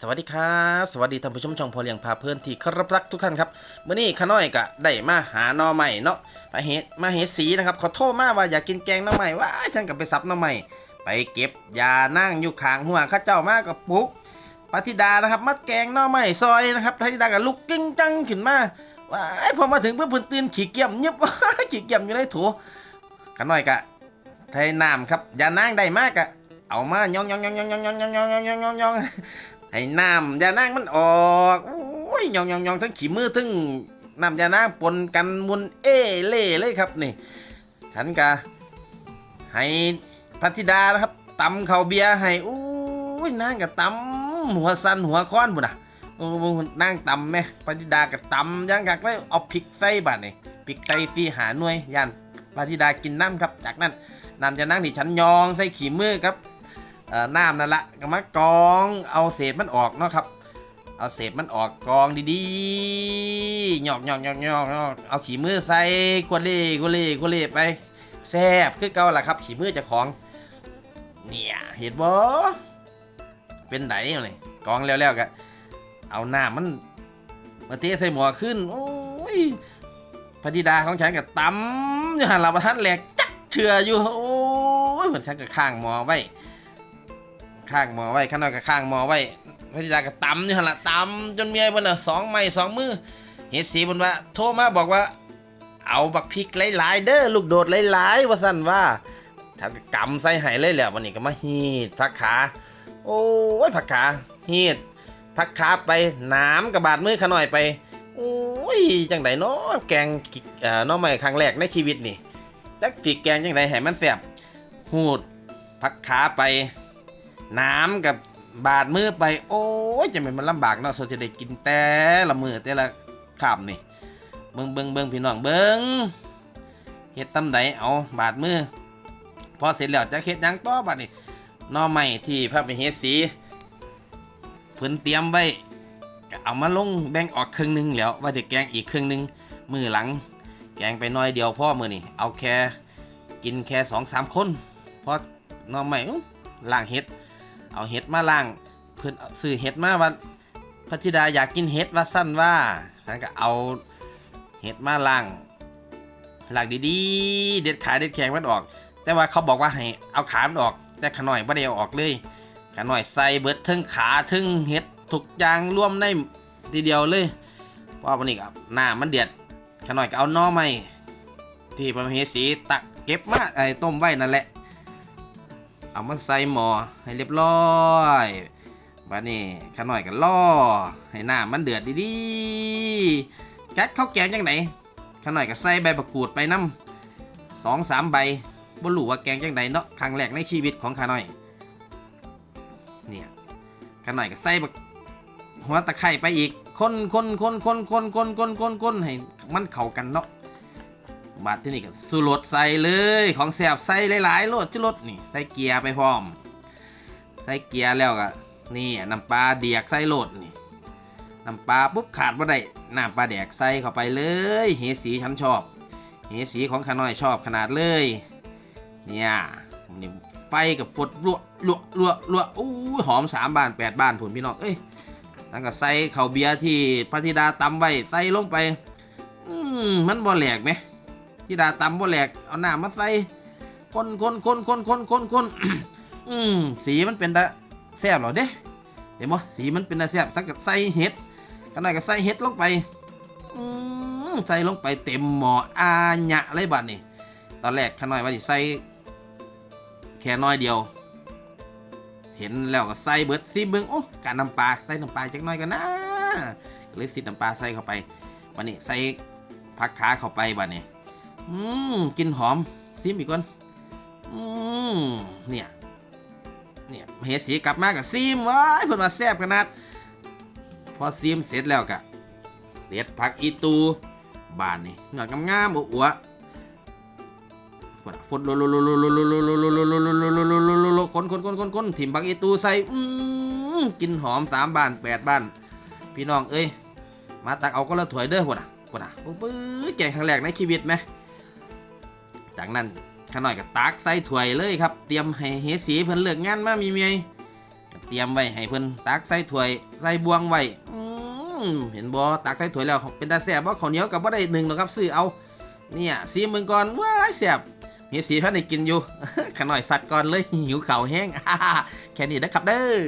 สวัสดีครับสวัสดีท่านผู้ชมช่องพอเลี้ยงพาเพื่อนที่คารพรักทุกท่านครับเมื่อนี้ข้าน้อยกะได้มาหาหน่อใหม่เนาะมาเฮ็ดมาเฮ็ดสีนะครับขอโทษมากว่าอยากกินแกงหน่อใหม่ว่าฉันก็ไปซับหน่อใหม่ไปเก็บยานั่งอยู่ขางหัวข้าเจ้ามากกับปุ๊กปฏิดานะครับมัดแกงหน่อใหม่ซอยนะครับปฏิดากับลุกกิ้งจังขึ้นมาว่าพอมาถึงเพื่อนเพิ่นตื่นขี่เกียมยึบขี่เกียมอยู่ในถูข้าน้อยกะไทยน้ำครับยานั่งได้มากอะเอามายองยองยองยองยองยองยองยองยอง ให้น้ำยานางมันออกโอ้ยยองยองยองทั้งขี้มือทั้งน้ำยานางปนกันมุนเอเล่เลยครับนี่ฉันกะให้พัทธิดานะครับตำข้าเบียร์ให้โอ้ยนางกะตำหัวสันหัวค้อนบุ่นอะโอ้ยนางตำไหมพัทิดากะตำยังกักเลยเอาพริกใส่บาดนี่พริกใส่ฟีหาหน่วยยันพัทิดากินน้ำครับ จากนั้นน้ำยานางที่ฉันยองใส่ขี้มือครับ น้ำนั่นละก็มากองเอาเศษมันออกเนาะครับ เอาเศษมันออกกองดีๆหยอกหยอกหยอกหยอกหยอกเอาขี้มือใส่กวเล่กวเล่กวเล่ไปแซ่บคือเก่าล่ะครับ ขี้มือจะของ เนี่ยเห็นบ่เป็นไดเลยกองแล้วๆก็เอาหน้ำมันมาเทใส่หม้อขึ้น โอ้ยพระธิดาของฉันก็ตำอยู่หันหลับประทัดแหลกจักเชื่ออยู่ โอ้ยเหมือนฉันก็ข้างหม้อไว้ ข้างหมอไว้ข้างนอกก็ข้างหมอไว้พระธิดาก็ตำอยู่หันละตำจนเมียบนน่ะสองไม้สองมือเฮ็ดสีบนว่า โทรมาบอกว่า เอาบักพริกหลายๆเด้อลูกโดดหลายๆว่าสั่นว่าฉันก็กำใส่ให้เลยแหละวันนี้ก็มาฮีดพักขา โอ้ยพักขาฮีดพักขาไปน้ำกระบาดมือขาน่อยไปโอ้ยจังไดเนาะแกงเอ่อน้องใหม่ครั้งแรกในชีวิตนี่แล้วพริแกงจังไดให้มันแซ่บหูดพักขาไป น้ำกับบาดมือไป โอ้ยจะเป็นมันลำบากเนาะโซจะได้กินแต่ละมือแต่ละขามนี่เบิงเบิงเบิงพี่น้องเบิงเฮ็ดตำไดเอาบาดมือพอเสร็จแล้วจะเฮ็ดยังต่อบัดนี้หน่อไม้ที่พระไปเฮ็ดสีเพิ่นเตรียมไว้ก็เอามาลงแบ่งออกครึ่งหนึงแล้วว่าจะแกงอีกครึ่งหนึงมือหลัง แกงไปน้อยเดียวพ่อมือนี่เอาแค่กินแค่สองสามคนพราะหน่อไม้อุ๊ยล่างเฮ็ด เอาเห็ดมาล่างเพื่อนซื้อเห็ดมาว่าพระธิดาอยากกินเห็ดว่าสั้นว่าฉันก็เอาเห็ดมาล่างล่างดีๆ เด็ดขาเด็ดแข็งมันออก แต่ว่าเขาบอกว่าให้เอาขามันออก แต่ขาหน่อยไม่ได้เอาออกเลยขาหน่อยใส่เบิดทั้งขาทั้งเห็ดทุกอย่างร่วมในทีเดียวเลยเพราะวันนี้กับหน้ามันเดือดขาหน่อยก็เอาน่อไม้ที่พระมเหสีตักเก็บมาไอ้ต้มไว้นั่นแหละ เอามาใส่หม้อให้เรียบร้อยบัดนี้ข้าหน่อยก็ล่อให้น้ำมันเดือดดีๆจัดข้าวแกงจังไหนข้าหน่อยก็ใส่ใบมะกูดไปน้ำสองสามใบบ่รู้ว่าแกงจังไหนเนาะครั้งแรกในชีวิตของข้าหน่อย เนี่ยข้าหน่อยก็ใส่บักหัวตะไคร้ไปอีกคนคนคนคนคนคนคนคนคนให้มันเข้ากันเนาะ บาดที่นี่ก็สูรสใส่เลยของแสบใส่หลายๆโลดจิรสนี่ใส่เกียร์ไปพร้อม ใส่เกียร์แล้วก็นี่น้ำปลาเดียกใส่โลดนี่น้ำปลาปุ๊บขาดบ่ได้น้ำปลาแดกใส่เข้าไปเลยเฮสีฉันชอบเฮสีของขาน้อยชอบขนาดเลยเนี่ยนี่ไฟกับฟดลวกลวกลวกลวกอู้หอมสามบานแปดบานผุนพี่น้องเอ้ยแล้วก็ใส่ข้าเบียร์ที่พระธิดาตำไว้ใส่ลงไป อืมมันบ่แหลกไหม ที่ดาตำบ่แหลกเอาหน้ามาใส่คนคนคนคนคนคนคนอืมสีมันเป็นตาแซ่บเหรอเด้เห็นบ่สีมันเป็นตาแซ่บสักกับใส่เห็ดกันหน่อยก็ใส่เห็ดลงไปอืมใส่ลงไปเต็มหม้ออาญะเลยบัดนี่ตอนแรกขน่อยว่าสิใส่แค่น้อยเดียว เห็นแล้วก็ใส่เบิดซีเบิงโอ้การน้ำปลาใส่น้ำปลาจักหน่อยกันนะก็เลยสิน้ำปลาใส่เข้าไปบัดนี้ใส่ผักขาเข้าไปบัดนี้ อืมกินหอมซิมอีกก่อนอืมเนี่ย เนี่ยเฮสีกลับมากับซีมว้ายเพิ่นว่าแซ่บขนาด พอซีมเสร็จแล้วกะเด็ดผักอีตูบานนี่งอกงามๆอวบๆฝนฝนโลโลโลโลโลโลโลโลโลโลโลโลโลโลโลโลคนคนคนคนคนถิ่มผักอีตูใส่อืมกินหอมสามบ้านแปดบ้าน พี่น้องเอ้ยมาตักเอาก็ละถวยเด้อพวกน่ะพวกน่ะปื้อแกงครั้งแรกในชีวิตไหม จากนั้นข้าน้อยก็ตักใส่ถ้วยเลยครับ เตรียมให้เฮสีเพิ่นเลือกงานมามีเมียเตรียมไว้ให้เพิ่นตักใส่ถ้วยใส่บวงไว้เห็นบ่ตักใส่ถ้วยแล้วเป็นตาแซ่บบ่ข้าวเหนียวกับบ่ได้หนึ่งหรอกครับซื้อเอา เนี่ยซีมึงก่อนว้ายแซ่บเฮียสีเพิ่นได้กินอยู่ขะหน่อยสัตว์ก่อนเลยหิวข้าวแห้งแค่นี้นะครับเด้อ